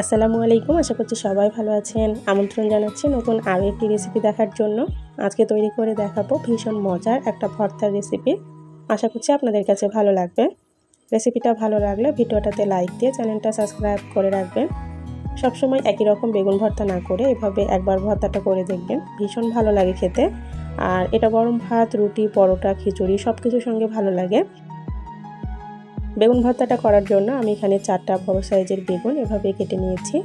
আসসালামু আলাইকুম, আশা করছি সবাই ভালো আছেন। আমন্ত্রণ জানাচ্ছি নতুন আরও একটি রেসিপি দেখার জন্য। আজকে তৈরি করে দেখাবো ভীষণ মজার একটা ভর্তার রেসিপি আশা করছি আপনাদের কাছে ভালো লাগবে। রেসিপিটা ভালো লাগলে ভিডিওটাতে লাইক দিয়ে চ্যানেলটা সাবস্ক্রাইব করে রাখবেন। সবসময় একই রকম বেগুন ভর্তা না করে এভাবে একবার ভর্তাটা করে দেখবেন। ভীষণ ভালো লাগে খেতে। আর এটা গরম ভাত, রুটি, পরোটা, খিচুড়ি সব কিছুর সঙ্গে ভালো লাগে। বেগুন ভর্তাটা করার জন্য আমি এখানে চারটা বড় সাইজের বেগুন এভাবে কেটে নিয়েছি।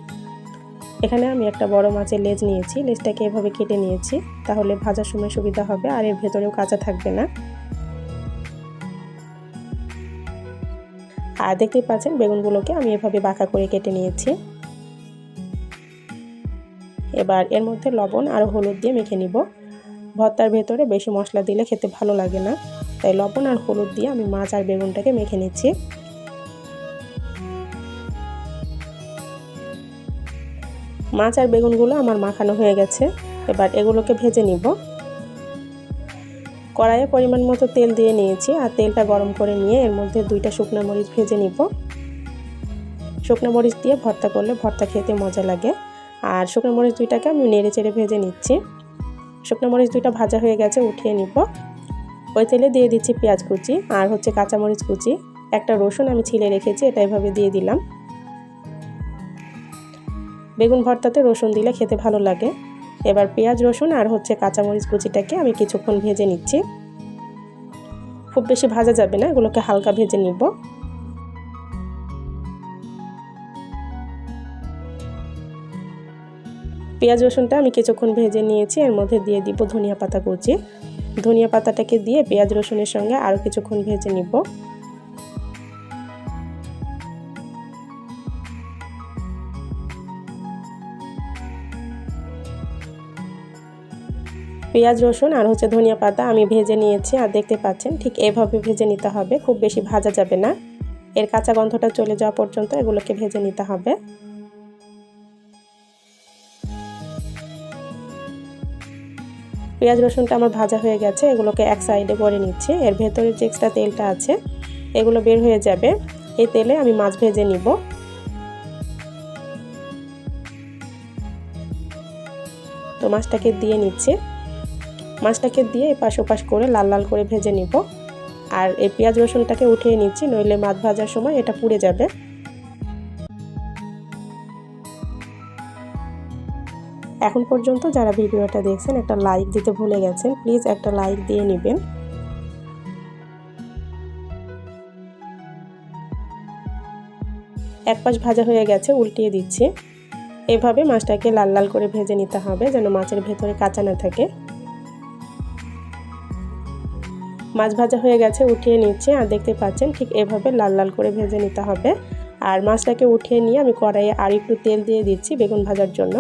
এখানে আমি একটা বড় মাছের লেজ নিয়েছি, লেজটাকে এভাবে কেটে নিয়েছি, তাহলে ভাজার সময় সুবিধা হবে আর এর ভেতরেও কাঁচা থাকবে না। আর দেখতেই পাচ্ছেন বেগুনগুলোকে আমি এভাবে বাঁকা করে কেটে নিয়েছি। এবার এর মধ্যে লবণ আর হলুদ দিয়ে মেখে নিব। ভর্তার ভেতরে বেশি মশলা দিলে খেতে ভালো লাগে না। তাই লবণ আর হলুদ দিয়ে আমি মাছ আর বেগুনটাকে মেখে নিচ্ছি। মাছ আর বেগুনগুলো আমার মাখানো হয়ে গেছে। এবার এগুলোকে ভেজে নিব। কড়াইয়ে পরিমাণ মতো তেল দিয়ে নিয়েছি আর তেলটা গরম করে নিয়ে এর মধ্যে দুইটা শুকনো মরিচ ভেজে নিব। শুকনো মরিচ দিয়ে ভর্তা করলে ভর্তা খেতে মজা লাগে। আর শুকনো মরিচ দুইটাকে আমি নেড়ে চেড়ে ভেজে নিচ্ছি। শুকনো মরিচ দুইটা ভাজা হয়ে গেছে, উঠিয়ে নিব। ওই তেলে দিয়ে দিচ্ছি পেঁয়াজ কুচি আর হচ্ছে কাঁচামরিচ কুচি। একটা রসুন আমি ছিলে রেখেছি, এটা এভাবে দিয়ে দিলাম। বেগুন ভর্তাতে রসুন দিলে খেতে ভালো লাগে। এবার পেঁয়াজ, রসুন আর হচ্ছে কাঁচামরিচ কুচিটাকে আমি কিছুক্ষণ ভেজে নিচ্ছি। খুব বেশি ভাজা যাবে না, এগুলোকে হালকা ভেজে নিব। পেঁয়াজ, রসুনটা আমি কিছুক্ষণ ভেজে নিয়েছি, এর মধ্যে দিয়ে দিব ধনিয়া পাতা কুচি। ধনিয়া পাতাটাকে দিয়ে পেঁয়াজ রসুনের সঙ্গে আরও কিছুক্ষণ ভেজে নিব। পেঁয়াজ রসুন আর হচ্ছে ধনিয়া পাতা আমি ভেজে নিয়েছি আর দেখতে পাচ্ছেন ঠিক এভাবে ভেজে নিতে হবে, খুব বেশি ভাজা যাবে না। এর কাঁচা গন্ধটা চলে যাওয়া পর্যন্ত এগুলোকে ভেজে নিতে হবে। পেঁয়াজ রসুনটা আমার ভাজা হয়ে গেছে, এগুলোকে এক সাইডে করে নিচ্ছি। এর ভেতরে যে এক্সট্রা তেলটা আছে, এগুলো বের হয়ে যাবে। এই তেলে আমি মাছ ভেজে নিব। তো মাছটাকে দিয়ে নিচ্ছি। মাছটাকে দিয়ে এপাশ ওপাশ করে লাল লাল করে ভেজে নিব। আর এই পেঁয়াজ রসুনটাকে উঠিয়ে নিচ্ছি, নইলে মাছ ভাজার সময় এটা পুড়ে যাবে। এখন পর্যন্ত যারা ভিডিওটা দেখছেন, একটা লাইক দিতে ভুলে গেছেন প্লিজ একটা লাইক দিয়ে নেবেন। এক পাশ ভাজা হয়ে গেছে, উল্টিয়ে দিচ্ছি। এভাবে মাছটাকে লাল লাল করে ভেজে নিতে হবে, যেন মাছের ভেতরে কাঁচা না থাকে। মাছ ভাজা হয়ে গেছে, উঠিয়ে নিচ্ছে, আর দেখতে পাচ্ছেন ঠিক এভাবে লাল লাল করে ভেজে নিতে হবে। আর মাছটাকে উঠিয়ে নিয়ে আমি কড়াইয়ে আর একটু তেল দিয়ে দিচ্ছি বেগুন ভাজার জন্য।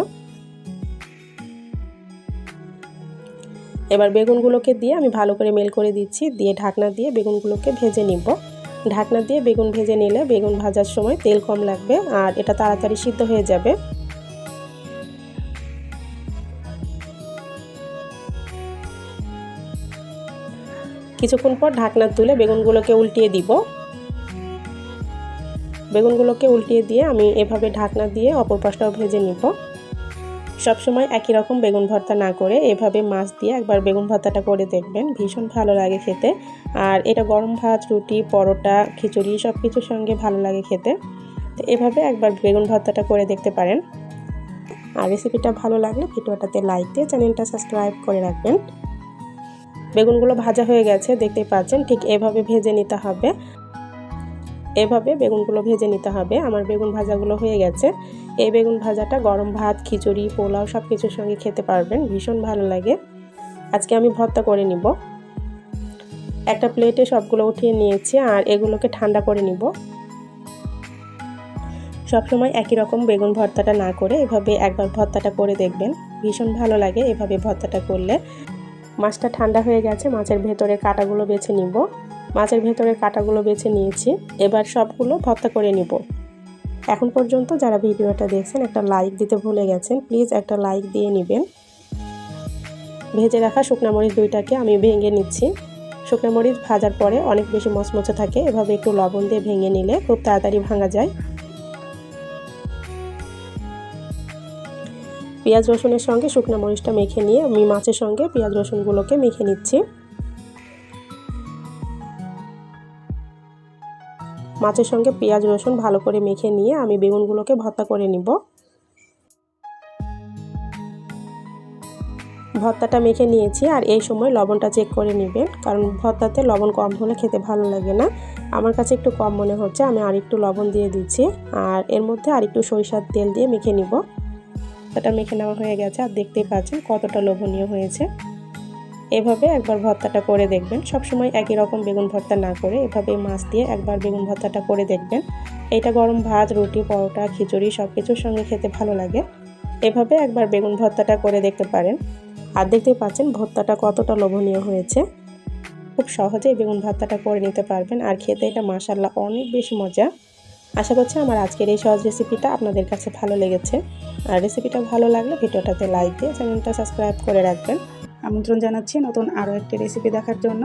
এবার বেগুনগুলোকে দিয়ে আমি ভালো করে মেল করে দিচ্ছি। দিয়ে ঢাকনা দিয়ে বেগুনগুলোকে ভেজে নিব। ঢাকনা দিয়ে বেগুন ভেজে নিলে বেগুন ভাজার সময় তেল কম লাগবে আর এটা তাড়াতাড়ি সিদ্ধ হয়ে যাবে। কিছুক্ষণ পর ঢাকনা তুলে বেগুনগুলোকে উল্টিয়ে দিব। বেগুনগুলোকে উল্টিয়ে দিয়ে আমি এভাবে ঢাকনা দিয়ে অপর পাশটাও ভেজে নিব। সবসময় একই রকম বেগুন ভর্তা না করে এভাবে মাছ দিয়ে একবার বেগুন ভর্তাটা করে দেখবেন। ভীষণ ভালো লাগে খেতে। আর এটা গরম ভাত, রুটি, পরোটা, খিচুড়ি সব কিছুর সঙ্গে ভালো লাগে খেতে। তো এভাবে একবার বেগুন ভর্তাটা করে দেখতে পারেন। আর রেসিপিটা ভালো লাগলে ভিডিওটাতে লাইক দিয়ে চ্যানেলটা সাবস্ক্রাইব করে রাখবেন। বেগুনগুলো ভাজা হয়ে গেছে, দেখতেই পাচ্ছেন ঠিক এভাবে ভেজে নিতে হবে। এভাবে বেগুনগুলো ভেজে নিতে হবে। আমার বেগুন ভাজাগুলো হয়ে গেছে। এই বেগুন ভাজাটা, গরম ভাত, খিচুড়ি, পোলাও সব কিছুর সঙ্গে খেতে পারবেন, ভীষণ ভালো লাগে। আজকে আমি ভর্তা করে নিব। একটা প্লেটে সবগুলো উঠিয়ে নিয়েছি আর এগুলোকে ঠান্ডা করে নিব। সবসময় একই রকম বেগুন ভর্তাটা না করে এভাবে একবার ভর্তাটা করে দেখবেন। ভীষণ ভালো লাগে এভাবে ভর্তাটা করলে। মাছটা ঠান্ডা হয়ে গেছে, মাছের ভেতরে কাটাগুলো বেছে নিব। মাছের ভেতরের কাটাগুলো বেছে নিয়েছি। এবার সবগুলো ভর্তা করে নিব। এখন পর্যন্ত যারা ভিডিওটা দেখছেন, একটা লাইক দিতে ভুলে গেছেন প্লিজ একটা লাইক দিয়ে নেবেন। ভেজে রাখা শুকনা মরিচ দুইটাকে আমি ভেঙে নিচ্ছি। শুকনা মরিচ ভাজার পরে অনেক বেশি মচমচে থাকে, এভাবে একটু লবণ দিয়ে ভেঙে নিলে খুব তাড়াতাড়ি ভাঙা যায়। পেঁয়াজ রসুনের সঙ্গে শুকনো মরিচটা মেখে নিয়ে আমি মাছের সঙ্গে পেঁয়াজ রসুনগুলোকে মেখে নিচ্ছি। মাছের সঙ্গে পেঁয়াজ, রসুন ভালো করে মেখে নিয়ে আমি বেগুনগুলোকে ভর্তা করে নিব। ভর্তাটা মেখে নিয়েছি আর এই সময় লবণটা চেক করে নেবেন, কারণ ভর্তাতে লবণ কম হলে খেতে ভালো লাগে না। আমার কাছে একটু কম মনে হচ্ছে, আমি আর একটু লবণ দিয়ে দিচ্ছি আর এর মধ্যে আর একটু সরিষার তেল দিয়ে মেখে নিব। ভর্তাটা মেখে নেওয়া হয়ে গেছে, আর দেখতেই পাচ্ছেন কতটা লোভনীয় হয়েছে। এভাবে একবার ভর্তাটা করে দেখবেন। সবসময় একই রকম বেগুন ভর্তা না করে এভাবে মাছ দিয়ে একবার বেগুন ভর্তাটা করে দেখবেন। এটা গরম ভাত, রুটি, পরোটা, খিচুড়ি সব কিছুর সঙ্গে খেতে ভালো লাগে। এভাবে একবার বেগুন ভর্তাটা করে দেখতে পারেন। আর দেখতে পাচ্ছেন ভর্তাটা কতটা লোভনীয় হয়েছে। খুব সহজেই বেগুন ভর্তাটা করে নিতে পারবেন। আর খেতে এটা মাসাল্লাহ অনেক বেশি মজা। আশা করছি আমার আজকের এই সহজ রেসিপিটা আপনাদের কাছে ভালো লেগেছে। আর রেসিপিটা ভালো লাগলে ভিডিওটাতে লাইক দিয়ে চ্যানেলটা সাবস্ক্রাইব করে রাখবেন। আমন্ত্রণ জানাচ্ছি নতুন আরও একটি রেসিপি দেখার জন্য।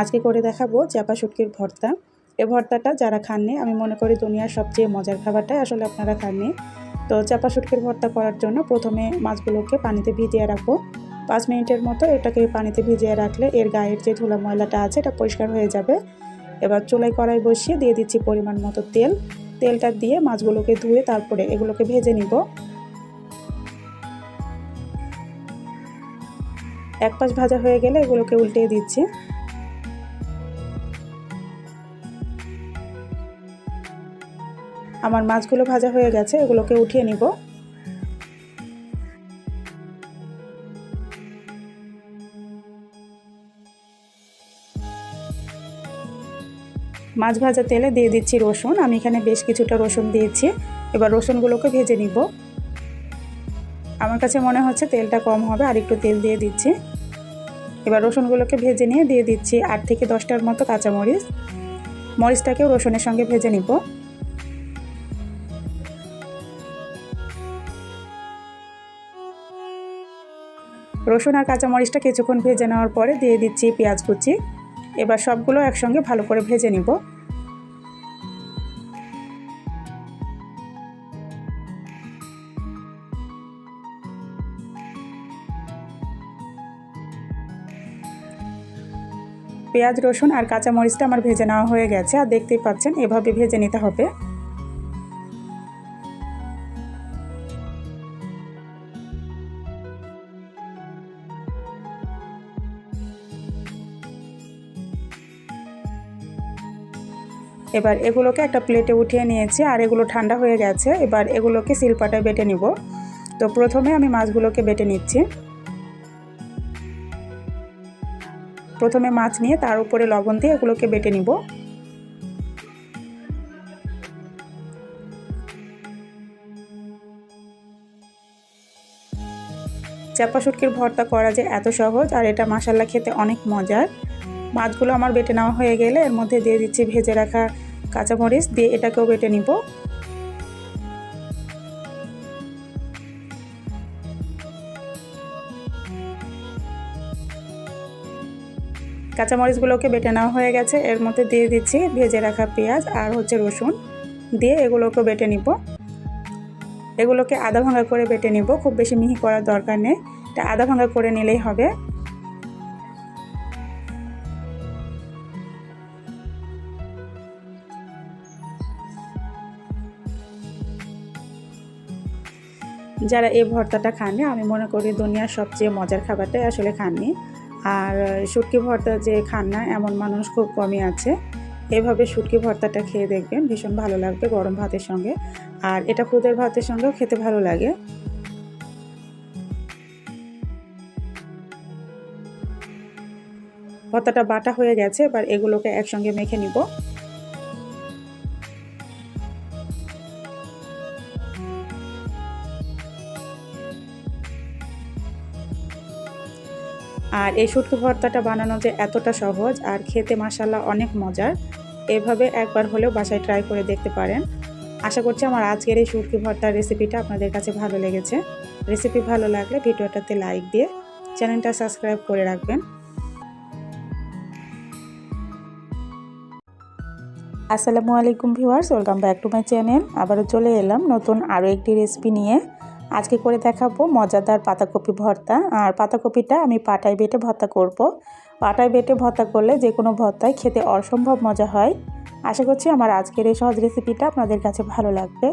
আজকে করে দেখাবো চাপা শুটকির ভর্তা। এ ভর্তাটা যারা খাননি, আমি মনে করি দুনিয়ার সবচেয়ে মজার খাবারটাই আসলে আপনারা খাননি। তো চাপা শুটকির ভর্তা করার জন্য প্রথমে মাছগুলোকে পানিতে ভিজিয়ে রাখব। পাঁচ মিনিটের মতো এটাকে পানিতে ভিজিয়ে রাখলে এর গায়ের যে ধুলা ময়লাটা আছে, এটা পরিষ্কার হয়ে যাবে। এবার চুলাই কড়াই বসিয়ে দিয়ে দিচ্ছি পরিমাণ মতো তেল। তেলটা দিয়ে মাছগুলোকে ধুয়ে তারপরে এগুলোকে ভেজে নিব। এক পাশ ভাজা হয়ে গেলে এগুলোকে উল্টে দিচ্ছি। আমার মাছগুলো ভাজা হয়ে গেছে, এগুলোকে উঠিয়ে নিব। মাছ ভাজা তেলে দিয়ে দিচ্ছি রসুন, আমি এখানে বেশ কিছুটা রসুন দিয়েছি। এবার রসুনগুলোকে ভেজে নিব। আমার কাছে মনে হচ্ছে তেলটা কম হবে, আর একটু তেল দিয়ে দিচ্ছি। এবার রসুনগুলোকে ভেজে নিয়ে দিয়ে দিচ্ছি আট থেকে দশটার মতো কাঁচামরিচ। মরিচটাকেও রসুনের সঙ্গে ভেজে নিব। রসুন আর কাঁচামরিচটা কিছুক্ষণ ভেজে নেওয়ার পরে দিয়ে দিচ্ছি পেঁয়াজ কুচি। এবার সবগুলো একসঙ্গে ভালো করে ভেজে নিব। পেঁয়াজ, রসুন আর কাঁচামরিচটা আমার ভেজে নেওয়া হয়ে গেছে। আর দেখতেই পাচ্ছেন, এভাবে ভেজে নিতে হবে। এবার এগুলোকে একটা প্লেটে উঠিয়ে নিয়েছি, আর এগুলো ঠান্ডা হয়ে গেছে। এবার এগুলোকে শিলপাটায় বেটে নিব। তো প্রথমে আমি মাছগুলোকে বেটে নিচ্ছি। প্রথমে মাছ নিয়ে তার উপরে লবণ দিয়ে এগুলোকে বেটে নিব। চাপা শুটকির ভর্তা করা যে এত সহজ, আর এটা মাসাল্লা খেতে অনেক মজার। মাছগুলো আমার বেটে নেওয়া হয়ে গেলে এর মধ্যে দিয়ে দিচ্ছি ভেজে রাখা কাঁচামরিচ, দিয়ে এটাকেও বেটে নিব। কাঁচামরিচগুলোকে বেটে নেওয়া হয়ে গেছে। এর মধ্যে দিয়ে দিচ্ছি ভেজে রাখা পেঁয়াজ আর হচ্ছে রসুন। দিয়ে এগুলোকে বেটে নিব। এগুলোকে আধা ভাঙা করে বেটে নিব। খুব বেশি মিহি করার দরকার নেই। এটা আধা ভাঙা করে নিলেই হবে। যারা এই ভর্তাটা খাননি, আমি মনে করি দুনিয়ার সবচেয়ে মজার খাবারটাই আসলে খাননি। আর শুটকি ভর্তা যে খান না, এমন মানুষ খুব কমই আছে। এভাবে শুটকি ভর্তাটা খেয়ে দেখবেন, ভীষণ ভালো লাগবে গরম ভাতের সঙ্গে। আর এটা খুদের ভাতের সঙ্গেও খেতে ভালো লাগে। ভর্তাটা বাটা হয়ে গেছে, এবার এগুলোকে একসঙ্গে মেখে নিব। আর এই শুটকি ভর্তাটা বানানো যে এতটা সহজ আর খেতে মাসাল্লাহ অনেক মজার এভাবে একবার হলেও বাসায় ট্রাই করে দেখতে পারেন। আশা করছি আমার আজকের এই শুটকি ভর্তার রেসিপিটা আপনাদের কাছে ভালো লেগেছে। রেসিপি ভালো লাগলে ভিডিওটাতে লাইক দিয়ে চ্যানেলটা সাবস্ক্রাইব করে রাখবেন। আসসালামু আলাইকুম viewers welcome back to my channel আবারও চলে এলাম নতুন আরও একটি রেসিপি নিয়ে। আজকে করে দেখাবো মজাদার পাতাকপি ভর্তা। আর পাতাকপিটা আমি পাটায় বেটে ভর্তা করব। পাটায় বেটে ভর্তা করলে যে কোনো ভর্তায় খেতে অসম্ভব মজা হয়। আশা করছি আমার আজকের এই সহজ রেসিপিটা আপনাদের কাছে ভালো লাগবে।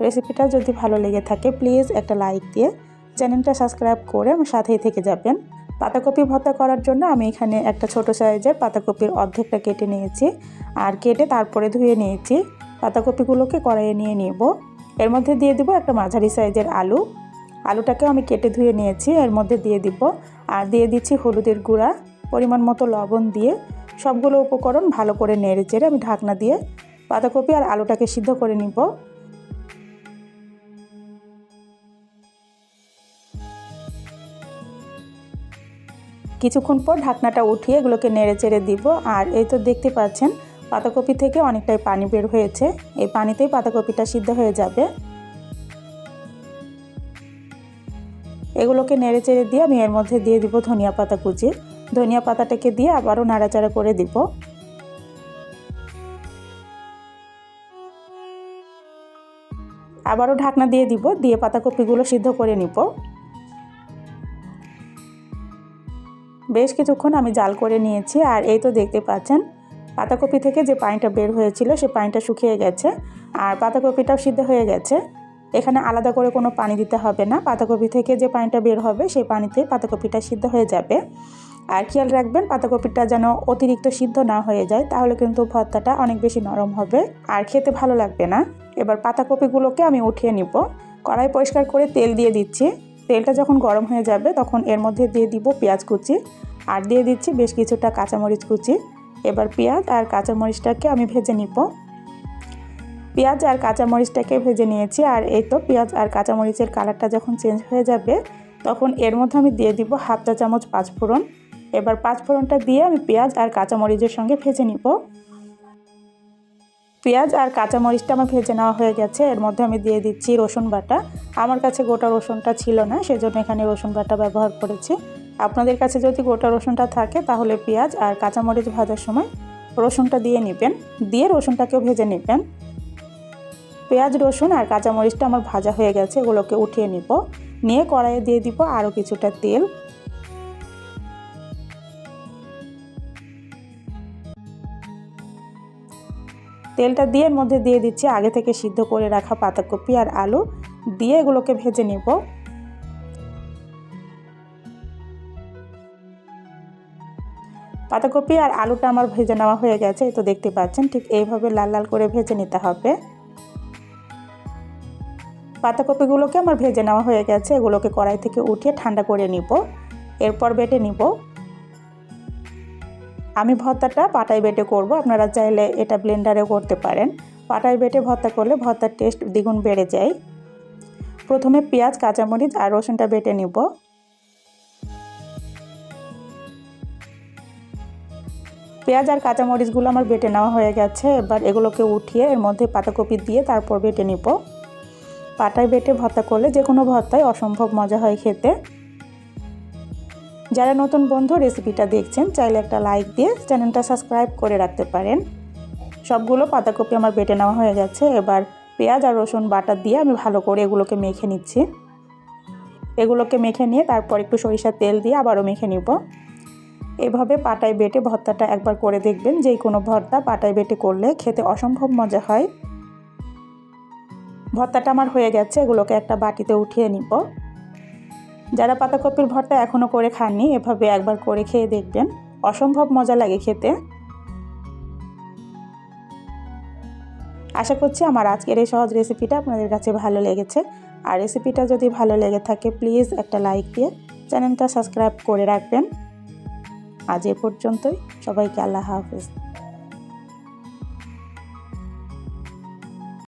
রেসিপিটা যদি ভালো লেগে থাকে, প্লিজ একটা লাইক দিয়ে চ্যানেলটা সাবস্ক্রাইব করে আমার সাথেই থেকে যাবেন। পাতাকপি ভর্তা করার জন্য আমি এখানে একটা ছোট সাইজের পাতাকপির অর্ধেকটা কেটে নিয়েছি। আর কেটে তারপরে ধুয়ে নিয়েছি। পাতাকপিগুলোকে কড়াইয়ে নিয়ে নিব। এর মধ্যে দিয়ে দিব একটা মাঝারি সাইজের আলু। আলুটাকেও আমি কেটে ধুয়ে নিয়েছি, এর মধ্যে দিয়ে দিব। আর দিয়ে দিচ্ছি হলুদের গুঁড়া, পরিমাণ মতো লবণ দিয়ে সবগুলো উপকরণ ভালো করে নেড়ে চেড়ে আমি ঢাকনা দিয়ে বাঁধাকপি আর আলুটাকে সিদ্ধ করে নিব। কিছুক্ষণ পর ঢাকনাটা উঠিয়ে এগুলোকে নেড়ে চেড়ে দিব। আর এই তো দেখতে পাচ্ছেন পাতাকপি থেকে অনেকটাই পানি বের হয়েছে। এই পানিতেই পাতাকপিটা সিদ্ধ হয়ে যাবে। এগুলোকে নেড়ে চেড়ে দিয়ে আমি এর মধ্যে দিয়ে দিব ধনিয়া পাতা কুচি। ধনিয়া পাতাটাকে দিয়ে আবারও নাড়াচাড়া করে দিব। আবারও ঢাকনা দিয়ে দিব, দিয়ে পাতাকপিগুলো সিদ্ধ করে নিব। বেশ কিছুক্ষণ আমি জাল করে নিয়েছি, আর এই তো দেখতে পাচ্ছেন পাতাকপি থেকে যে পানিটা বের হয়েছিল, সে পানিটা শুকিয়ে গেছে আর পাতাকপিটাও সিদ্ধ হয়ে গেছে। এখানে আলাদা করে কোনো পানি দিতে হবে না। পাতাকপি থেকে যে পানিটা বের হবে, সেই পানিতে পাতাকপিটা সিদ্ধ হয়ে যাবে। আর খেয়াল রাখবেন, পাতাকপিটা যেন অতিরিক্ত সিদ্ধ না হয়ে যায়, তাহলে কিন্তু ভর্তাটা অনেক বেশি নরম হবে আর খেতে ভালো লাগবে না। এবার পাতাকপিগুলোকে আমি উঠিয়ে নিব। কড়াই পরিষ্কার করে তেল দিয়ে দিচ্ছি। তেলটা যখন গরম হয়ে যাবে, তখন এর মধ্যে দিয়ে দিব পেঁয়াজ কুচি। আর দিয়ে দিচ্ছি বেশ কিছুটা কাঁচামরিচ কুচি। এবার পেঁয়াজ আর কাঁচামরিচটাকে আমি ভেজে নিব। পেঁয়াজ আর কাঁচামরিচটাকে ভেজে নিয়েছি আর এই তো পেঁয়াজ আর কাঁচামরিচের কালারটা যখন চেঞ্জ হয়ে যাবে, তখন এর মধ্যে আমি দিয়ে দিব হাফ চা চামচ পাঁচফোড়ন। এবার পাঁচফোড়নটা দিয়ে আমি পেঁয়াজ আর কাঁচামরিচের সঙ্গে ভেজে নিব। পেঁয়াজ আর কাঁচামরিচটা আমার ভেজে নেওয়া হয়ে গেছে, এর মধ্যে আমি দিয়ে দিচ্ছি রসুন বাটা। আমার কাছে গোটা রসুনটা ছিল না, সেজন্য এখানে রসুন বাটা ব্যবহার করেছি। আপনাদের কাছে যদি গোটা রসুনটা থাকে, তাহলে পেঁয়াজ আর কাঁচামরিচ ভাজার সময় রসুনটা দিয়ে নেবেন। দিয়ে রসুনটাকেও ভেজে নেবেন। পেঁয়াজ, রসুন আর কাঁচামরিচটা আমার ভাজা হয়ে গেছে, এগুলোকে উঠিয়ে নিব। নিয়ে কড়াইয়ে দিয়ে দিব আরও কিছুটা তেল। তেলটা দিয়ে মধ্যে দিয়ে দিচ্ছি আগে থেকে সিদ্ধ করে রাখা পাতাকপি আর আলু। দিয়ে এগুলোকে ভেজে নেব। পাতাকপি আর আলুটা আমার ভেজে নেওয়া হয়ে গেছে তো দেখতে পাচ্ছেন, ঠিক এইভাবে লাল লাল করে ভেজে নিতে হবে। পাতাকপিগুলোকে আমার ভেজে নেওয়া হয়ে গেছে, এগুলোকে কড়াই থেকে উঠিয়ে ঠান্ডা করে নিব, এরপর বেটে নিব। আমি ভর্তাটা পাটায় বেটে করব, আপনারা চাইলে এটা ব্লেন্ডারে করতে পারেন। পাটায় বেটে ভর্তা করলে ভর্তার টেস্ট দ্বিগুণ বেড়ে যায়। প্রথমে পেঁয়াজ, কাঁচামরিচ আর রসুনটা বেটে নিব। পেঁয়াজ আর কাঁচামরিচগুলো আমার বেটে নেওয়া হয়ে গেছে। এবার এগুলোকে উঠিয়ে এর মধ্যে পাতাকপি দিয়ে তারপর বেটে নিব। পাটায় বেটে ভর্তা করলে যে কোনো ভর্তায় অসম্ভব মজা হয় খেতে। যারা নতুন বন্ধু রেসিপিটা দেখছেন, চাইলে একটা লাইক দিয়ে চ্যানেলটা সাবস্ক্রাইব করে রাখতে পারেন। সবগুলো পাতাকপি আমার বেটে নেওয়া হয়ে গেছে। এবার পেঁয়াজ আর রসুন বাটা দিয়ে আমি ভালো করে এগুলোকে মেখে নিচ্ছি। এগুলোকে মেখে নিয়ে তারপর একটু সরিষার তেল দিয়ে আবারও মেখে নিব। এভাবে পাটায় বেটে ভর্তাটা একবার করে দেখবেন। যেই কোনো ভর্তা পাটায় বেটে করলে খেতে অসম্ভব মজা হয়। ভর্তাটা আমার হয়ে গেছে, এগুলোকে একটা বাটিতে উঠিয়ে নিব। যারা পাতাকপির ভর্তা এখনও করে খাননি, এভাবে একবার করে খেয়ে দেখবেন। অসম্ভব মজা লাগে খেতে। আশা করছি আমার আজকের এই সহজ রেসিপিটা আপনাদের কাছে ভালো লেগেছে। আর রেসিপিটা যদি ভালো লেগে থাকে, প্লিজ একটা লাইক দিয়ে চ্যানেলটা সাবস্ক্রাইব করে রাখবেন। আজ এ পর্যন্তই। সবাইকে আল্লাহ হাফেজ।